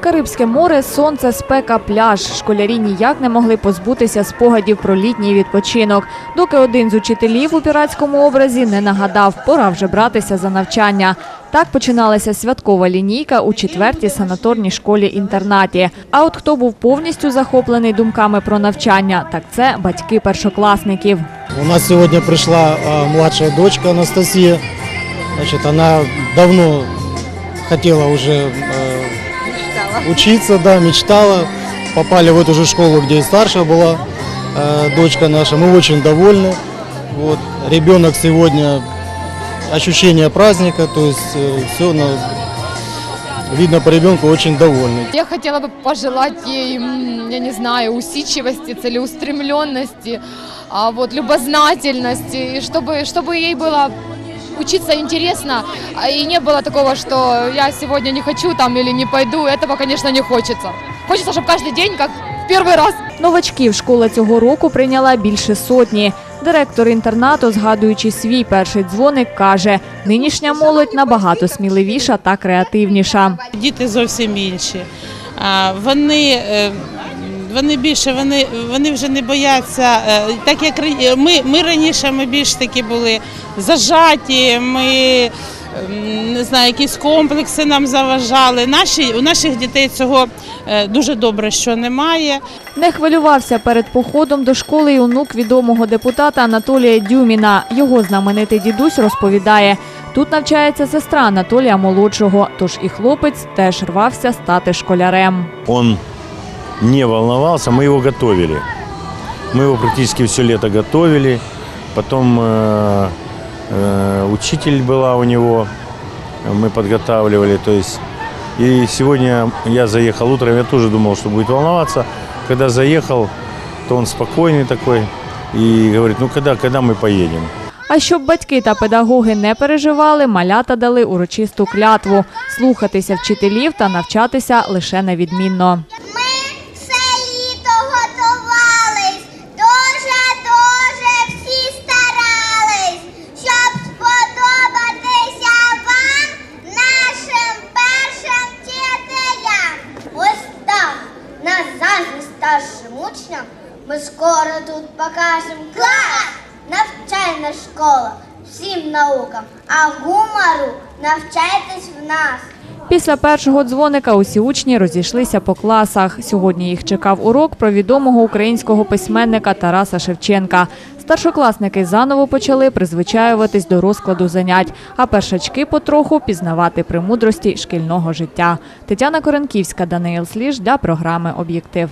Карибське море, сонце, спека, пляж. Школярі ніяк не могли позбутися спогадів про літній відпочинок, доки один з учителів у піратському образі не нагадав, пора вже братися за навчання. Так починалася святкова лінійка у четвертій санаторній школі-інтернаті. А от хто був повністю захоплений думками про навчання, так це батьки першокласників. У нас сегодня пришла а, младшая дочка Анастасия. Значит, она давно хотела уже э, учиться, да, мечтала. Попали в эту же школу, где и старшая была э, дочка наша. Мы очень довольны. Вот. Ребенок сегодня ощущение праздника, то есть все видно по ребенку очень довольный. Я хотела бы пожелать ей, я не знаю, усидчивости, целеустремленности, а, вот, любознательности, и чтобы, чтобы ей было учиться интересно, а, и не было такого, что я сегодня не хочу там или не пойду, этого, конечно, не хочется. Хочется, чтобы каждый день, как в первый раз. Новачків школа цього року прийняла більше сотні. Директор інтернату, згадуючи свій перший дзвоник, каже: нинішня молодь набагато сміливіша та креативніша. Діти зовсім інші. А, Вони, е, вони більше, вони, вони вже не бояться. е, Так як ми, ми раніше ми більш такі були зажаті, ми ем, не знаю, якісь комплекси нам заважали. Наші, у наших дітей цього е, дуже добре, що немає. Не хвилювався перед походом до школи й онук відомого депутата Анатолія Дюміна. Його знаменитий дідусь розповідає. Тут навчається сестра Анатолія Молодшого, тож і хлопець теж рвався стати школярем. Он не волновался, мы его готовили. Мы его практически все лето готовили. Потом э, э, учитель была у него, мы подготавливали. То есть, и сегодня я заехал утром, я тоже думал, что будет волноваться. Когда заехал, то он спокойный такой и говорит, ну когда, когда мы поедем? А щоб батьки та педагоги не переживали, малята дали урочисту клятву слухатися вчителів та навчатися лише на відмінно. Учням ми скоро тут покажемо клас. Навчальна школа всім наукам, а гумору навчайтесь в нас. Після першого дзвоника усі учні розійшлися по класах. Сьогодні їх чекав урок про відомого українського письменника Тараса Шевченка. Старшокласники заново почали призвичаюватись до розкладу занять, а першачки потроху пізнавати премудрості шкільного життя. Тетяна Коренківська, Даниїл Сліж для програми Об'єктив.